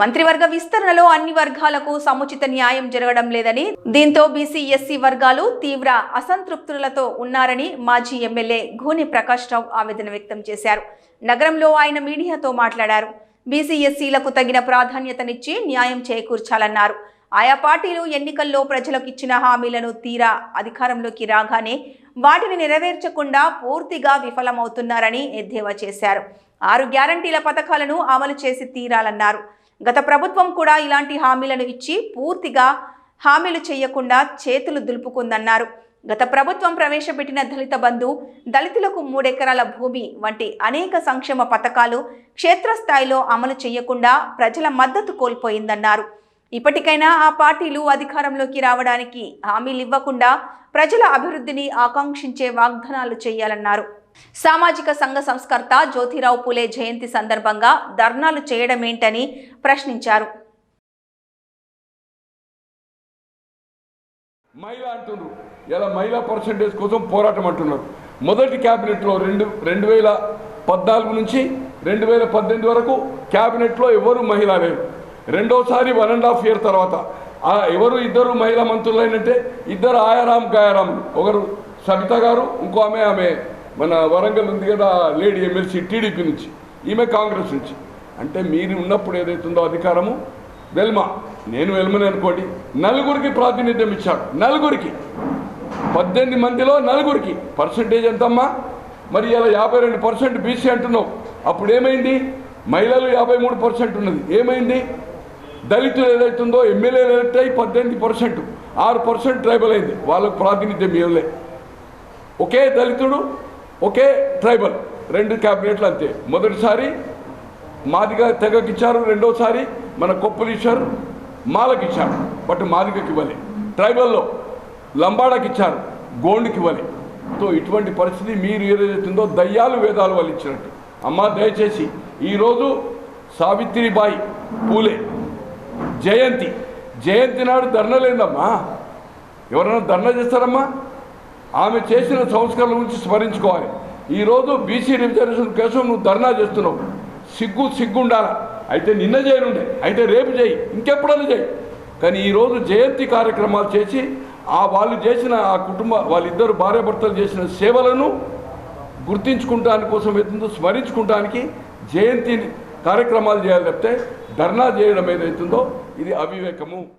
మంత్రివర్గ విస్తరణలో అన్ని వర్గాలకు సముచిత న్యాయం జరగడం లేదని దీంతో బీసీ ఎస్సీ వర్గాలు తీవ్ర అసంతృప్తులతో ఉన్నారని మాజీ ఎమ్మెల్యే గూని ప్రకాష్ రావు ఆవేదన వ్యక్తం చేశారు. నగరంలో ఆయన మీడియాతో మాట్లాడారు. బీసీ ఎస్సీలకు తగిన ప్రాధాన్యతనిచ్చి న్యాయం చేకూర్చాలన్నారు. ఆయా పార్టీలు ఎన్నికల్లో ప్రజలకు ఇచ్చిన హామీలను తీరా అధికారంలోకి రాగానే వాటిని నెరవేర్చకుండా పూర్తిగా విఫలమవుతున్నారని ఎద్దేవా చేశారు. ఆరు గ్యారంటీల పథకాలను అమలు చేసి తీరాలన్నారు. గత ప్రభుత్వం కూడా ఇలాంటి హామీలను ఇచ్చి పూర్తిగా హామీలు చేయకుండా చేతులు దులుపుకుందన్నారు. గత ప్రభుత్వం ప్రవేశపెట్టిన దళిత బంధు దళితులకు మూడెకరాల భూమి వంటి అనేక సంక్షేమ పథకాలు క్షేత్రస్థాయిలో అమలు చేయకుండా ప్రజల మద్దతు కోల్పోయిందన్నారు. ఇప్పటికైనా ఆ పార్టీలు అధికారంలోకి రావడానికి హామీలు ఇవ్వకుండా ప్రజల అభివృద్ధిని ఆకాంక్షించే వాగ్దానాలు చేయాలన్నారు. సామాజిక సంఘ సంస్కర్త జ్యోతిరావు పూలే జయంతి సందర్భంగా ధర్నాలు చేయడమేంటని ప్రశ్నించారు. మహిళ అంటున్నారు ఇలా మహిళా పర్సంటేజ్ కోసం పోరాటం అంటున్నారు. మొదటి క్యాబినెట్లో రెండు రెండు వేల పద్నాలుగు నుంచి రెండు వేల పద్దెనిమిది వరకు క్యాబినెట్లో ఎవరు మహిళ లేరు. రెండోసారి వన్ అండ్ హాఫ్ ఇయర్ తర్వాత ఎవరు ఇద్దరు మహిళా మంత్రులు అయినంటే ఇద్దరు ఆయారాం గాయారాం ఒకరు సబిత గారు ఇంకో ఆమె ఆమె మన వరంగల్ ఉంది కదా లేడీ ఎమ్మెల్సీ టీడీపీ నుంచి ఈమె కాంగ్రెస్ నుంచి. అంటే మీరు ఉన్నప్పుడు ఏదైతుందో అధికారము? వెల్మ. నేను వెల్మని అనుకోండి. నలుగురికి ప్రాతినిధ్యం ఇచ్చాడు. నలుగురికి. పద్దెనిమిది మందిలో నలుగురికి. పర్సంటేజ్ ఎంతమ్మా? మరి ఇలా యాభై రెండు పర్సెంట్ బీసీ అంటున్నావు. అప్పుడు ఏమైంది? మహిళలు యాభై మూడు పర్సెంట్ ఉన్నది. ఏమైంది? దళితులు ఏదైతుందో ఎమ్మెల్యేలు ఏదైతే పద్దెనిమిది పర్సెంట్. ఆరు పర్సెంట్ ట్రైబల్ అయింది. వాళ్ళకు ప్రాతినిధ్యం ఇవ్వలే. ఒకే దళితుడు ఒకే ట్రైబల్. రెండు క్యాబినెట్లు అంతే. మొదటిసారి మాదిగ తెగకి ఇచ్చారు రెండోసారి మన కొప్పులీశ్వర్ మాలకి ఇచ్చారు బట్ మాదిగకి ఇవ్వాలి ట్రైబల్లో లంబాడకి ఇచ్చారు గోండుకి ఇవ్వాలి సో ఇటువంటి పరిస్థితి మీరు ఏదైతుందో దయ్యాలు వేదాలు వాళ్ళు ఇచ్చినట్టు అమ్మ దయచేసి ఈరోజు సావిత్రిబాయి పూలే. జయంతి. జయంతి నాడు ధర్నా లేదమ్మా. ఎవరైనా ధర్నా చేస్తారమ్మా? ఆమె చేసిన సంస్కరణల గురించి స్మరించుకోవాలి. ఈరోజు బీసీ రిజర్వేషన్ కోసం నువ్వు ధర్నా చేస్తున్నావు. సిగ్గు సిగ్గుండాల? అయితే నిన్న చేయనుండే. అయితే రేపు చేయి. ఇంకెప్పుడైనా చేయి. కానీ ఈరోజు జయంతి కార్యక్రమాలు చేసి ఆ వాళ్ళు చేసిన ఆ కుటుంబ వాళ్ళిద్దరు భార్యాభర్తలు చేసిన సేవలను గుర్తించుకుంటానికి కోసం ఏతుందో స్మరించుకుంటానికి జయంతి కార్యక్రమాలు చేయాలి తప్పితే ధర్నా చేయడం ఏదైతుందో ఇది అవివేకము.